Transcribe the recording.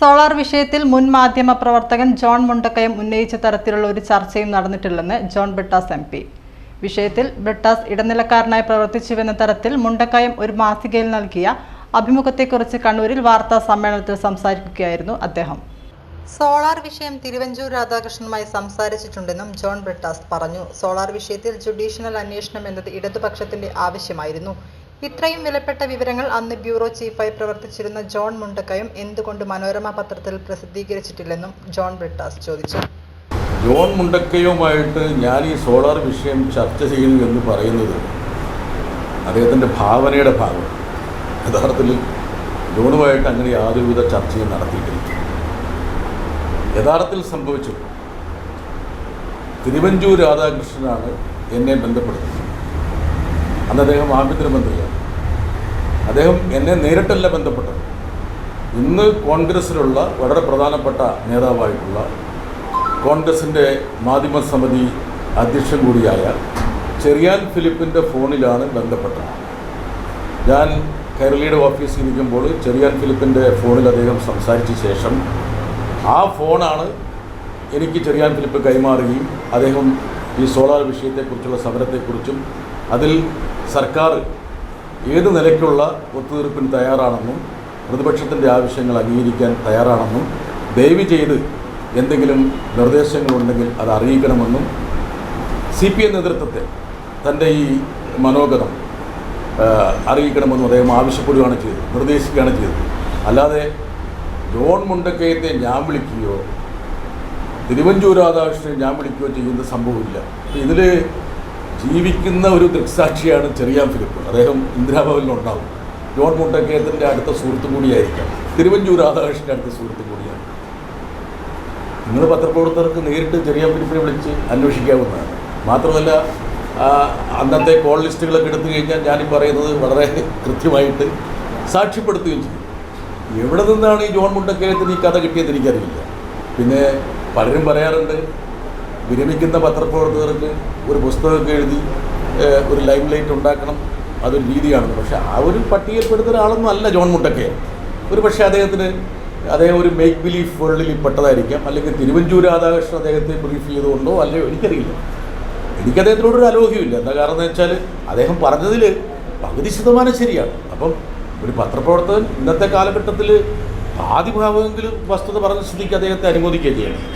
Solar വിഷയത്തിൽ മുൻ മാധ്യമ പ്രവർത്തകൻ ജോൺ മുണ്ടക്കയം ഉന്നയിച്ച തരത്തിലുള്ള ഒരു ചർച്ചയും നടന്നിട്ടില്ലെന്ന് ജോൺ ബ്രിട്ടാസ് എം പി. വിഷയത്തിൽ ബ്രിട്ടാസ് ഇടനിലക്കാരനായി പ്രവർത്തിച്ചുവെന്ന തരത്തിൽ മുണ്ടക്കയം ഒരു മാസികയിൽ നൽകിയ അഭിമുഖത്തെക്കുറിച്ച് കണ്ണൂരിൽ വാർത്താ സമ്മേളനത്തിൽ സംസാരിക്കുകയായിരുന്നു അദ്ദേഹം. സോളാർ വിഷയം തിരുവഞ്ചൂർ രാധാകൃഷ്ണനുമായി സംസാരിച്ചിട്ടുണ്ടെന്നും ജോൺ ബ്രിട്ടാസ് പറഞ്ഞു. സോളാർ വിഷയത്തിൽ ജുഡീഷ്യൽ അന്വേഷണം എന്നത് ഇടതുപക്ഷത്തിന്റെ ആവശ്യമായിരുന്നു. ഇത്രയും വിലപ്പെട്ട വിവരങ്ങൾ അന്ന് ബ്യൂറോ ചീഫായി പ്രവർത്തിച്ചിരുന്ന ജോൺ മുണ്ടക്കയും എന്തുകൊണ്ട് മനോരമ പത്രത്തിൽ പ്രസിദ്ധീകരിച്ചിട്ടില്ലെന്നും ജോൺ ബ്രിട്ടാസ് ചോദിച്ചു. ജോൺ മുണ്ടക്കയുമായിട്ട് ഞാൻ ഈ സോളാർ വിഷയം ചർച്ച ചെയ്യുന്നു എന്ന് പറയുന്നത് അദ്ദേഹത്തിന്റെ ഭാവനയുടെ ഭാഗം. യഥാർത്ഥത്തിൽ ജോണുമായിട്ട് അങ്ങനെ യാതൊരുവിധ ചർച്ചയും നടത്തിയിട്ടില്ല. യഥാർത്ഥത്തിൽ സംഭവിച്ചു തിരുവഞ്ചൂർ രാധാകൃഷ്ണനാണ് എന്നെ ബന്ധപ്പെടുന്നത് അന്ന് അദ്ദേഹം ആഭ്യന്തരമന്ത്രിയാണ് അദ്ദേഹം എന്നെ നേരിട്ടല്ല ബന്ധപ്പെട്ടത്. ഇന്ന് കോൺഗ്രസ്സിലുള്ള വളരെ പ്രധാനപ്പെട്ട നേതാവായിട്ടുള്ള കോൺഗ്രസിന്റെ മാധ്യമ സമിതി അധ്യക്ഷൻ കൂടിയായ ചെറിയാൻ ഫിലിപ്പിന്റെ ഫോണിലാണ് ബന്ധപ്പെട്ടത്. ഞാൻ കേരളയുടെ ഓഫീസിൽ ഇരിക്കുമ്പോൾ ചെറിയാൻ ഫിലിപ്പിന്റെ ഫോണിൽ അദ്ദേഹം സംസാരിച്ച ശേഷം ആ ഫോണാണ് എനിക്ക് ചെറിയാൻ ഫിലിപ്പ് കൈമാറുകയും അദ്ദേഹം ഈ സോളാർ വിഷയത്തെക്കുറിച്ചുള്ള സമരത്തെക്കുറിച്ചും അതിൽ സർക്കാർ ഏത് നിലയ്ക്കുള്ള ഒത്തുതീർപ്പിന് തയ്യാറാണെന്നും പ്രതിപക്ഷത്തിന്റെ ആവശ്യങ്ങൾ അംഗീകരിക്കാൻ തയ്യാറാണെന്നും ദയവ് ചെയ്ത് എന്തെങ്കിലും നിർദ്ദേശങ്ങളുണ്ടെങ്കിൽ അത് അറിയിക്കണമെന്നും സി പി എം നേതൃത്വത്തെ തന്റെ ഈ മനോഗതം അറിയിക്കണമെന്നും അദ്ദേഹം ആവശ്യപ്പെടുകയാണ് ചെയ്തത് നിർദ്ദേശിക്കുകയാണ് ചെയ്തത്. അല്ലാതെ ജോൺ മുണ്ടക്കയത്തെ ഞാൻ വിളിക്കുകയോ തിരുവഞ്ചൂർ രാധാകൃഷ്ണനെ ഞാൻ വിളിക്കുകയോ ചെയ്യുന്ന സംഭവമില്ല. ഇതിൽ ജീവിക്കുന്ന ഒരു ദൃക്സാക്ഷിയാണ് ചെറിയാൻ ഫിലിപ്പ്. അദ്ദേഹം ഇന്ദിരാഭവനിലുണ്ടാവും ജോൺ മുട്ടക്കേത്തിന്റെ അടുത്ത സുഹൃത്തും കൂടിയായിരിക്കാം. തിരുവഞ്ചൂർ രാധാകൃഷ്ണന്റെ അടുത്ത സുഹൃത്തും കൂടിയാണ്. നിങ്ങൾ പത്രപ്രവർത്തകർക്ക് നേരിട്ട് ചെറിയ ഫിലിപ്പിനെ വിളിച്ച് അന്വേഷിക്കാവുന്നതാണ്. മാത്രമല്ല അന്നത്തെ കോൾ ലിസ്റ്റുകളൊക്കെ എടുത്തു കഴിഞ്ഞാൽ ഞാനീ പറയുന്നത് വളരെ കൃത്യമായിട്ട് സാക്ഷ്യപ്പെടുത്തുകയും ചെയ്യും. എവിടെ നിന്നാണ് ഈ ജോൺ മുണ്ടക്കേത്തിന് ഈ കഥ കിട്ടിയത് എനിക്കറിയില്ല. പിന്നെ പലരും പറയാറുണ്ട് വിരമിക്കുന്ന പത്രപ്രവർത്തകർക്ക് ഒരു പുസ്തകമൊക്കെ എഴുതി ഒരു ലൈം ലൈറ്റ് ഉണ്ടാക്കണം. അതൊരു രീതിയാണെന്ന്. പക്ഷെ ആ ഒരു പട്ടികയിൽപ്പെടുന്ന ഒരാളൊന്നും അല്ല ജോൺ മുണ്ടക്കയം ഒരു പക്ഷേ അദ്ദേഹത്തിന് അദ്ദേഹം ഒരു മേക്ക് ബിലീഫ് വേൾഡിൽ പെട്ടതായിരിക്കാം. അല്ലെങ്കിൽ തിരുവഞ്ചൂർ രാധാകൃഷ്ണൻ അദ്ദേഹത്തെ ബ്രീഫ് ചെയ്തുകൊണ്ടോ അല്ലയോ എനിക്കറിയില്ല. എനിക്ക് അദ്ദേഹത്തിനോടൊരു അലോഹ്യമില്ല എന്താ കാരണം എന്ന് വെച്ചാൽ അദ്ദേഹം പറഞ്ഞതിൽ പകുതി ശതമാനം ശരിയാണ്. അപ്പം ഒരു പത്രപ്രവർത്തകൻ ഇന്നത്തെ കാലഘട്ടത്തിൽ ആദ്യ ഭാഗമെങ്കിലും വസ്തുത പറഞ്ഞ സ്ഥിതിക്ക് അദ്ദേഹത്തെ അനുമോദിക്കുകയും ചെയ്യണം.